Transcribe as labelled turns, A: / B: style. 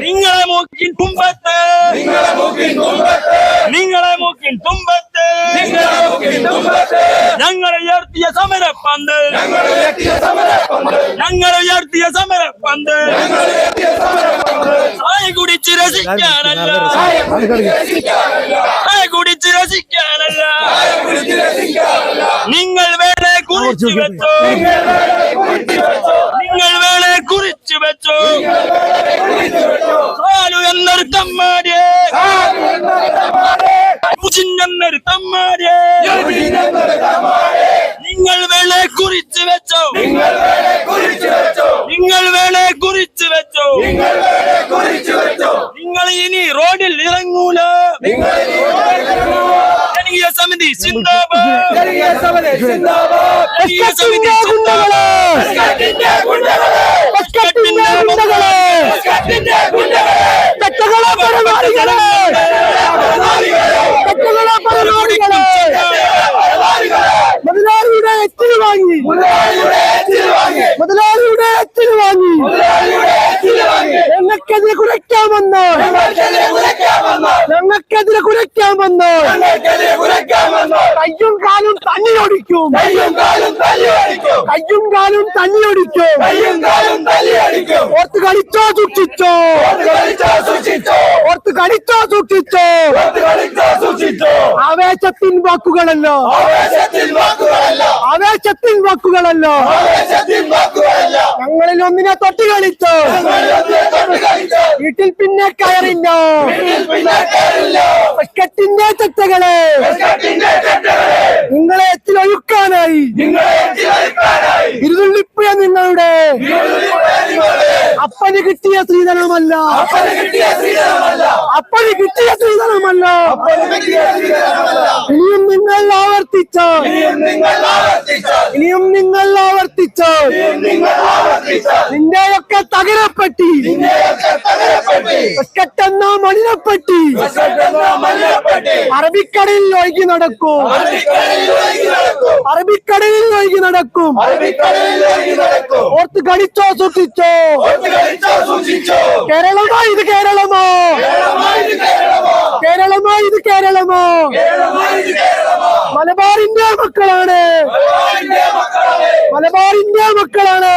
A: നിങ്ങളെ മൂക്കിൻ തുമ്പത്ത് നിങ്ങളെ മൂക്കിൻ തുമ്പത്ത് ഞങ്ങൾ ഉയർത്തിയ സമരപ്പന്ത് ഞങ്ങൾ ഉയർത്തിയ സമരപ്പന്ത് ചായ കുടിച്ച് രസിക്കാനല്ല ചായ കുടിച്ച് രസിക്കാനല്ല നിങ്ങൾ വേണേ കുറിച്ചു വെച്ചോ നിങ്ങൾ വേണേ കുറിച്ചു വെച്ചു. സാലു എന്നൊരു തമ്മാരെ എന്നൊരു തമ്മാടിയെ. നിങ്ങൾ വേളെ കുറിച്ച് വെച്ചോ. നിങ്ങൾ വേളെ കുറിച്ച് വെച്ചോ. നിങ്ങൾ ഇനി റോഡിൽ ഇറങ്ങൂല. ജനകീയ സമിതി സിന്ദാബാദ് ജനകീയ സമിതി സിന്ദാബാദ്
B: സമിതി ഗുണ്ടകളെ. തെറ്റുകളെ പരിപാടികളെ തെറ്റുകളെ പരിപാടികളെ മുതലാളിയുടെ എച്ചിന് വാങ്ങി. മുതലാളിയുടെ എച്ചിന് വാങ്ങി. ഞങ്ങൾക്കെതിരെ കുരയ്ക്കാമെന്ന് ഞങ്ങൾക്കെതിരെ കുരയ്ക്കാമെന്ന് കയ്യും കാലും തണ്ണിയൊടിക്കും കയ്യും കാലും തല്ലിയൊടിക്കും. കയ്യും കാലും തല്ലിയൊടിക്കും. ഓർത്ത് കളിച്ചോ സൂക്ഷിച്ചോ. ഓർത്ത് കളിച്ചോ സൂക്ഷിച്ചോ. ആവേശത്തിൻ വാക്കുകളല്ലോ. ആവേശത്തിൻ വാക്കുകളല്ലോ. ഞങ്ങളിൽ ഒന്നിനെ തൊട്ട് കളിച്ചോ. വീട്ടിൽ പിന്നെ കയറില്ല. കെട്ടിന്റെ ചെറ്റകളെ അപ്പന് കിട്ടിയ സ്ത്രീധനമല്ല. അപ്പന് കിട്ടിയ സ്ത്രീധനമല്ല. ഇനിയും നിങ്ങൾ ആവർത്തിച്ച. ഇനിയും നിങ്ങൾ ആവർത്തിച്ച. നിന്റെയൊക്കെ തകരപ്പെട്ടി. കെട്ടെന്ന മണിനപ്പെട്ടി അറബിക്കടലിൽ ഒഴുകി നടക്കൂ. അറബിക്കടലിൽ നടക്കും. ഓർത്ത് കളിച്ചോ സൂക്ഷിച്ചോ. കേരളമോ? ഇത് കേരളമോ? കേരളമോ? ഇത് കേരളമോ? മലബാറിന്റെ മക്കളാണ്. മലബാറിന്റെ മക്കളാണ്.